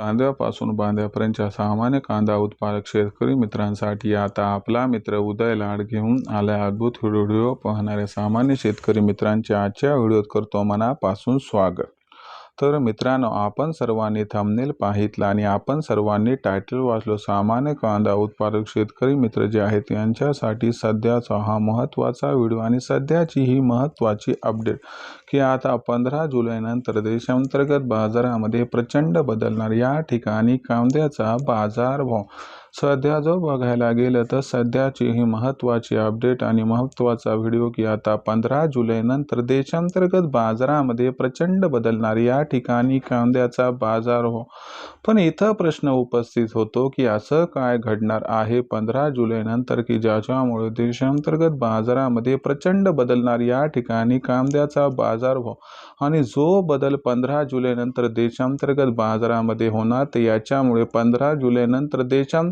कांद्यापासून बांद्यापर्यंतच्या सामान्य कांदा उत्पादक शेतकरी मित्रांसाठी आता आपला मित्र उदय लाड घेऊन आलाय अद्भुत व्हिडिओ पाहणाऱ्या सामान्य शेतकरी मित्रांचे आजच्या व्हिडिओत करतो मनापासून स्वागत. तर मित्रांनो आपण सर्वांनी थंबनेल पाहितला आणि आपण सर्वांनी टायटल वाचलो. सामान्य कांदा उत्पादक शेतकरी मित्र जे आहेत यांच्यासाठी सध्याचा हा महत्त्वाचा व्हिडिओ आणि सध्याची ही महत्त्वाची अपडेट की आता पंधरा जुलैनंतर देशांतर्गत बाजारामध्ये प्रचंड बदलणार या ठिकाणी कांद्याचा बाजारभाव सध्या जो बघायला गेलं तर सध्याची ही महत्त्वाची अपडेट आणि महत्त्वाचा व्हिडिओ की आता पंधरा जुलैनंतर देशांतर्गत बाजारामध्ये प्रचंड बदलणार या ठिकाणी कांद्याचा बाजार हो. पण इथं प्रश्न उपस्थित होतो की असं काय घडणार आहे पंधरा जुलैनंतर की ज्याच्यामुळे देशांतर्गत बाजारामध्ये प्रचंड बदलणार या ठिकाणी कांद्याचा बाजार हो. आणि जो बदल पंधरा जुलैनंतर देशांतर्गत बाजारामध्ये होणार तर याच्यामुळे पंधरा जुलैनंतर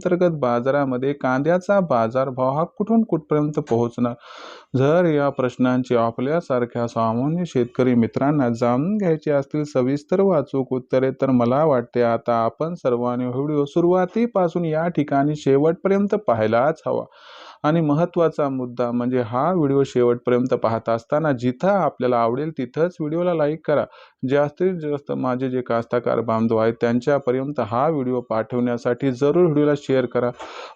अंतर्गत बाजारामध्ये कांद्याचा बाजारभाव हा कुठून कुठपर्यंत पोहोचणार? जर या प्रश्नांची आपल्यासारख्या सामान्य शेतकरी मित्रांना जाणून घ्यायची असतील सविस्तर वाचूक उत्तरे तर मला वाटते आता आपण सर्वांनी व्हिडिओ सुरुवातीपासून या ठिकाणी शेवटपर्यंत पाहायलाच हवा. आणि महत्त्वाचा मुद्दा म्हणजे हा व्हिडिओ शेवटपर्यंत पाहत असताना जिथं आपल्याला आवडेल तिथंच व्हिडिओला लाईक करा. जास्तीत जास्त माझे जे कास्ताकार बांधव आहेत त्यांच्यापर्यंत हा व्हिडिओ पाठवण्यासाठी जरूर व्हिडिओला शेअर करा.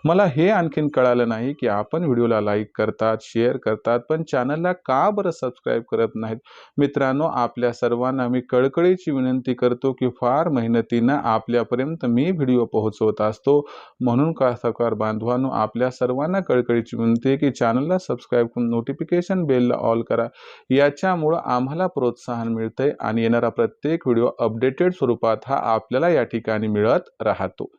मला हे आणखीन कळालं नाही की आपण व्हिडिओला लाईक करतात शेअर करतात पण चॅनलला का बरं सबस्क्राईब करत नाहीत? मित्रांनो आपल्या सर्वांना मी कळकळीची विनंती करतो की फार मेहनतीनं आपल्यापर्यंत मी व्हिडिओ पोहोचवत असतो. म्हणून कास्ताकार बांधवांनो आपल्या सर्वांना कळकळीची विनंती आहे की चॅनलला सबस्क्राईब करून नोटिफिकेशन बेलला ऑल करा. याच्यामुळं आम्हाला प्रोत्साहन मिळतंय आणि येणारा प्रत्येक व्हिडिओ अपडेटेड स्वरूपात हा आपल्याला या ठिकाणी मिळत राहतो.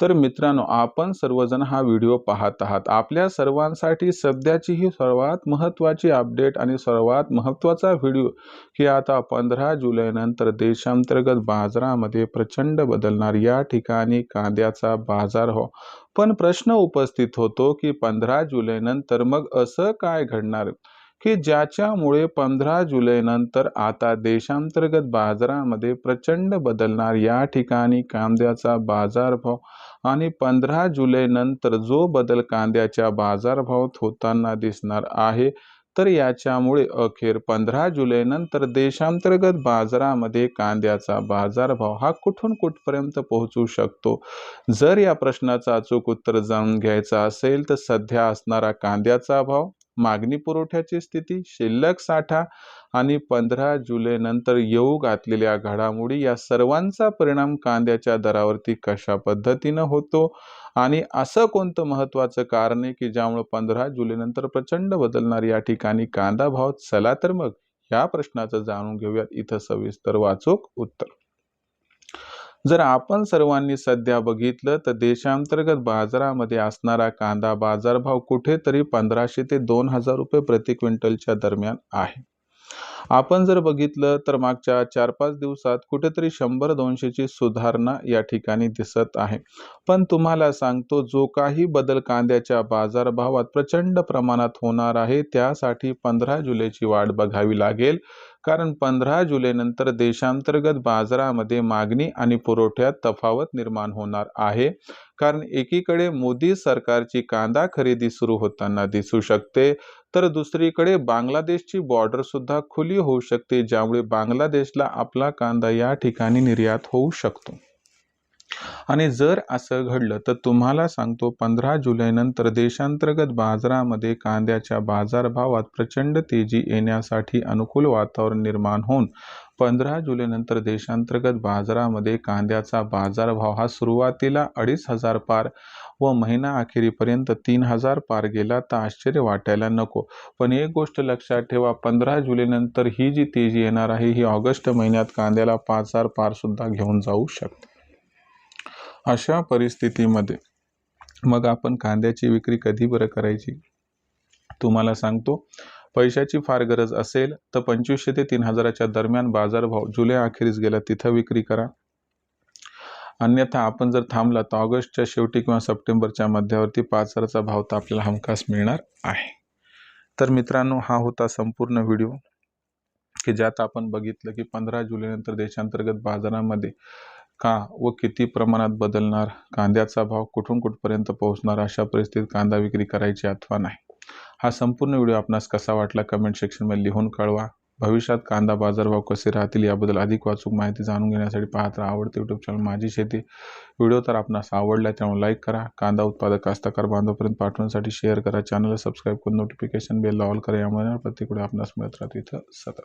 तर मित्रांनो आपण सर्वजण हा व्हिडिओ पाहत आहात. आपल्या सर्वांसाठी सध्याची ही सर्वात महत्त्वाची अपडेट आणि सर्वात महत्त्वाचा व्हिडिओ की आता पंधरा जुलैनंतर देशांतर्गत बाजारामध्ये प्रचंड बदलणार. या ठिकाणी कांद्याचा बाजार हो पण प्रश्न उपस्थित होतो की पंधरा जुलैनंतर मग असं काय घडणार? की ज्याच्यामुळे पंधरा जुलैनंतर आता देशांतर्गत बाजारामध्ये प्रचंड बदलणार या ठिकाणी कांद्याचा बाजारभाव आणि पंधरा जुलैनंतर जो बदल कांद्याच्या बाजारभावात होताना दिसणार आहे तर याच्यामुळे अखेर पंधरा जुलैनंतर देशांतर्गत बाजारामध्ये कांद्याचा बाजारभाव हा कुठून कुठपर्यंत पोहोचू शकतो? जर या प्रश्नाचं अचूक उत्तर जाणून घ्यायचं असेल तर सध्या असणारा कांद्याचा भाव मागणी पुरवठ्याची स्थिती शिल्लक साठा आणि पंधरा जुलैनंतर येऊ घातलेल्या घडामोडी या सर्वांचा परिणाम कांद्याच्या दरावरती कशा पद्धतीनं होतो आणि असं कोणतं महत्त्वाचं कारण आहे की ज्यामुळे पंधरा जुलैनंतर प्रचंड बदलणार या ठिकाणी कांदा भाव? चला तर मग या प्रश्नाचं जाणून घेऊयात. इथं सविस्तर वाचूक उत्तर. जर आपण सर्वांनी सध्या बघितलं तर देशांतर्गत बाजारामध्ये असणारा कांदा बाजारभाव कुठेतरी पंधराशे ते दोन हजार रुपये प्रति क्विंटलच्या दरम्यान आहे. आपण जर बघितलं तर मागच्या चार पाच दिवसात कुठेतरी शंभर दोनशेची सुधारणा या ठिकाणी दिसत आहे. पण तुम्हाला सांगतो जो काही बदल कांद्याच्या बाजारभावात प्रचंड प्रमाणात होणार आहे त्यासाठी पंधरा जुलैची वाट बघावी लागेल. कारण पंधरा जुलैनंतर देशांतर्गत बाजारामध्ये मागणी आणि पुरवठ्यात तफावत निर्माण होणार आहे. कारण एकीकडे मोदी सरकारची कांदा खरेदी सुरू होताना दिसू शकते तर दुसरीकडे बांगलादेशची बॉर्डर सुद्धा खुली होऊ शकते ज्यामुळे बांगलादेशला आपला कांदा या ठिकाणी निर्यात होऊ शकतो. आणि जर असं घडलं तर तुम्हाला सांगतो पंधरा जुलैनंतर देशांतर्गत बाजारामध्ये कांद्याच्या बाजारभावात प्रचंड तेजी येण्यासाठी अनुकूल वातावरण निर्माण होऊन पंधरा जुलैनंतर देशांतर्गत बाजारामध्ये कांद्याचा बाजारभाव हा सुरुवातीला अडीच हजार पार व महिना अखेरीपर्यंत तीन हजार पार गेला तर आश्चर्य वाटायला नको. पण एक गोष्ट लक्षात ठेवा पंधरा जुलैनंतर ही जी तेजी येणार आहे ही ऑगस्ट महिन्यात कांद्याला पाच हजार पारसुद्धा घेऊन जाऊ शकते. अशा परिस्थितीमध्ये मग आपण कांद्याची विक्री कधी बरं करायची? तुम्हाला सांगतो पैशाची फार गरज असेल तर पंचवीसशे ते तीन हजाराच्या दरम्यान बाजारभाव जुलै अखेरीस गेला तिथं विक्री करा. अन्यथा आपण जर थांबला तर ऑगस्टच्या शेवटी किंवा सप्टेंबरच्या मध्यावरती पाच हजाराचा भाव तर आपल्याला हमखास मिळणार आहे. तर मित्रांनो हा होता संपूर्ण व्हिडिओ की ज्यात आपण बघितलं की पंधरा जुलैनंतर देशांतर्गत बाजारामध्ये का व किती प्रमाणात बदलणार? कांद्याचा भाव कुठून कुठपर्यंत पोहोचणार? अशा परिस्थितीत कांदा विक्री करायची अथवा नाही? हा संपूर्ण व्हिडिओ आपणास कसा वाटला कमेंट सेक्शनमध्ये लिहून कळवा. भविष्यात कांदा बाजारभाव कसे राहतील याबद्दल अधिक वाचूक माहिती जाणून घेण्यासाठी पाहत राहा आवडते यूट्यूब चॅनल माझी शेती. व्हिडिओ तर आपणास आवडला त्यामुळे लाईक करा. कांदा उत्पादक कास्तकार बांधवपर्यंत पाठवण्यासाठी शेअर करा. चॅनलला सबस्क्राईब करून नोटिफिकेशन बेल ऑल करा. यामुळे प्रत्येक आपणास मिळत राहते. इथं सतत.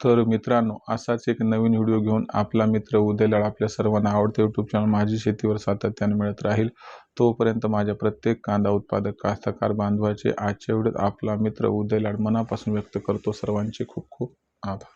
तर मित्रांनो असाच एक नवीन व्हिडिओ घेऊन आपला मित्र उदयलाड आपल्या सर्वांना आवडते यूट्यूब चॅनल माझी शेतीवर सातत्याने मिळत राहील. तोपर्यंत माझ्या प्रत्येक कांदा उत्पादक कास्तकार बांधवाचे आजच्या व्हिडिओत आपला मित्र उदयलाड मनापासून व्यक्त करतो. सर्वांचे खूप खूप आभार.